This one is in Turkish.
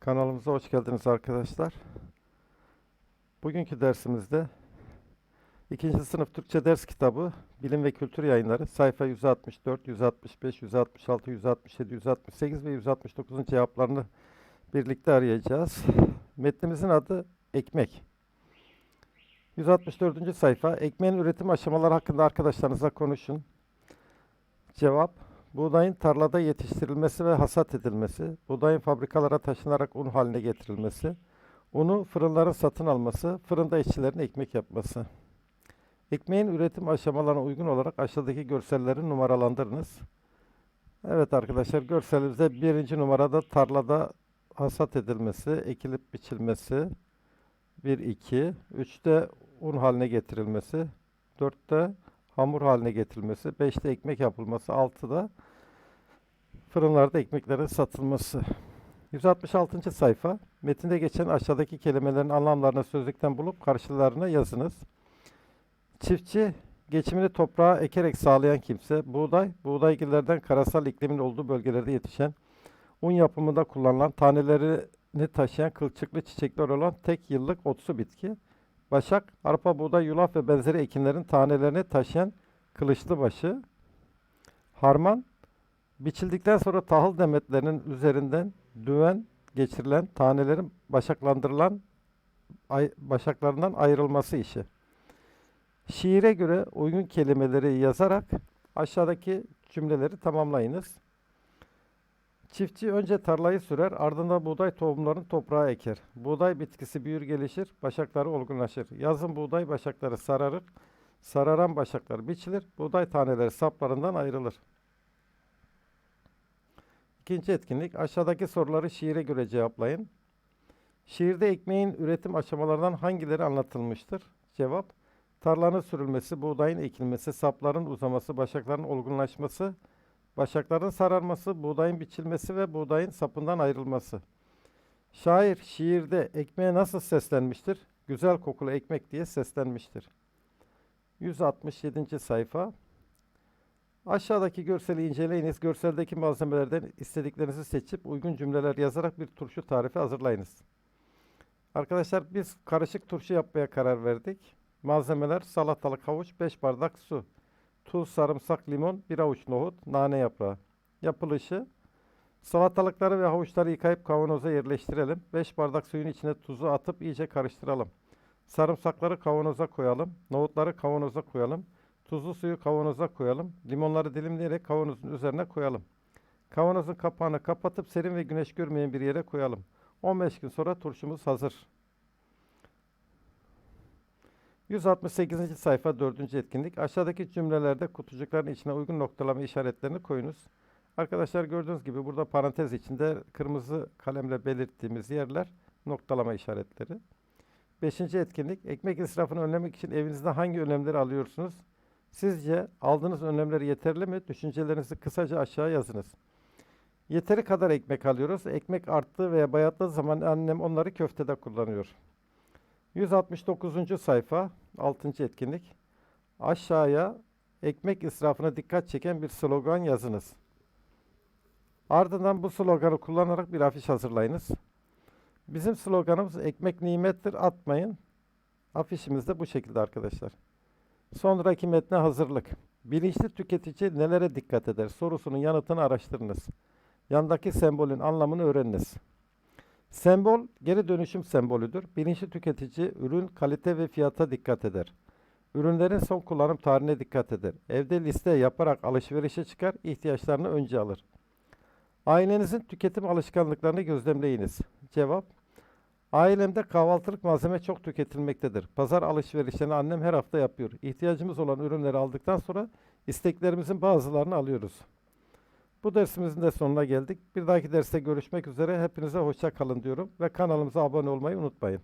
Kanalımıza hoş geldiniz arkadaşlar. Bugünkü dersimizde 2. sınıf Türkçe ders kitabı Bilim ve Kültür Yayınları sayfa 164, 165, 166, 167, 168 ve 169'un cevaplarını birlikte arayacağız. Metnimizin adı Ekmek. 164. sayfa Ekmeğin üretim aşamaları hakkında arkadaşlarınızla konuşun. Cevap Buğdayın tarlada yetiştirilmesi ve hasat edilmesi, buğdayın fabrikalara taşınarak un haline getirilmesi, unu fırınların satın alması, fırında işçilerin ekmek yapması. Ekmeğin üretim aşamalarına uygun olarak aşağıdaki görselleri numaralandırınız. Evet arkadaşlar görselimizde birinci numarada tarlada hasat edilmesi, ekilip biçilmesi, 1, 2, 3'te un haline getirilmesi, 4'te hamur haline getirilmesi, 5'te ekmek yapılması, 6'da fırınlarda ekmeklerin satılması. 166. sayfa. Metinde geçen aşağıdaki kelimelerin anlamlarını sözlükten bulup karşılarına yazınız. Çiftçi, geçimini toprağa ekerek sağlayan kimse, buğday, buğdaygillerden karasal iklimin olduğu bölgelerde yetişen, un yapımında kullanılan, tanelerini taşıyan kılçıklı çiçekler olan tek yıllık otsu bitki, Başak, arpa, buğday, yulaf ve benzeri ekinlerin tanelerini taşıyan kılıçlı başı. Harman, biçildikten sonra tahıl demetlerinin üzerinden düven geçirilen tanelerin başaklandırılan ay- başaklarından ayrılması işi. Şiire göre uygun kelimeleri yazarak aşağıdaki cümleleri tamamlayınız. Çiftçi önce tarlayı sürer, ardından buğday tohumlarını toprağa eker. Buğday bitkisi büyür gelişir, başakları olgunlaşır. Yazın buğday başakları sararır, sararan başaklar biçilir, buğday taneleri saplarından ayrılır. İkinci etkinlik, aşağıdaki soruları şiire göre cevaplayın. Şiirde ekmeğin üretim aşamalarından hangileri anlatılmıştır? Cevap, tarlanın sürülmesi, buğdayın ekilmesi, sapların uzaması, başakların olgunlaşması, Başakların sararması, buğdayın biçilmesi ve buğdayın sapından ayrılması. Şair şiirde ekmeğe nasıl seslenmiştir? Güzel kokulu ekmek diye seslenmiştir. 167. sayfa. Aşağıdaki görseli inceleyiniz. Görseldeki malzemelerden istediklerinizi seçip uygun cümleler yazarak bir turşu tarifi hazırlayınız. Arkadaşlar biz karışık turşu yapmaya karar verdik. Malzemeler salatalık havuç 5 bardak su tuz, sarımsak, limon, bir avuç nohut, nane yaprağı. Yapılışı Salatalıkları ve havuçları yıkayıp kavanoza yerleştirelim. 5 bardak suyun içine tuzu atıp iyice karıştıralım. Sarımsakları kavanoza koyalım. Nohutları kavanoza koyalım. Tuzlu suyu kavanoza koyalım. Limonları dilimleyerek kavanozun üzerine koyalım. Kavanozun kapağını kapatıp serin ve güneş görmeyen bir yere koyalım. 15 gün sonra turşumuz hazır. 168. sayfa 4. etkinlik. Aşağıdaki cümlelerde kutucukların içine uygun noktalama işaretlerini koyunuz. Arkadaşlar gördüğünüz gibi burada parantez içinde kırmızı kalemle belirttiğimiz yerler noktalama işaretleri. 5. etkinlik. Ekmek israfını önlemek için evinizde hangi önlemleri alıyorsunuz? Sizce aldığınız önlemler yeterli mi? Düşüncelerinizi kısaca aşağı yazınız. Yeteri kadar ekmek alıyoruz. Ekmek arttığı veya bayatladığı zaman annem onları köftede kullanıyor. 169. sayfa 6. etkinlik. Aşağıya ekmek israfına dikkat çeken bir slogan yazınız. Ardından bu sloganı kullanarak bir afiş hazırlayınız. Bizim sloganımız ekmek nimettir atmayın. Afişimiz de bu şekilde arkadaşlar. Sonraki metne hazırlık. Bilinçli tüketici nelere dikkat eder sorusunun yanıtını araştırınız. Yandaki sembolün anlamını öğreniniz. Sembol geri dönüşüm sembolüdür. Bilinçli tüketici ürün kalite ve fiyata dikkat eder. Ürünlerin son kullanım tarihine dikkat eder. Evde liste yaparak alışverişe çıkar, ihtiyaçlarını önce alır. Ailenizin tüketim alışkanlıklarını gözlemleyiniz. Cevap Ailemde kahvaltılık malzeme çok tüketilmektedir. Pazar alışverişlerini annem her hafta yapıyor. İhtiyacımız olan ürünleri aldıktan sonra isteklerimizin bazılarını alıyoruz. Bu dersimizin de sonuna geldik. Bir dahaki derste görüşmek üzere. Hepinize hoşça kalın diyorum ve kanalımıza abone olmayı unutmayın.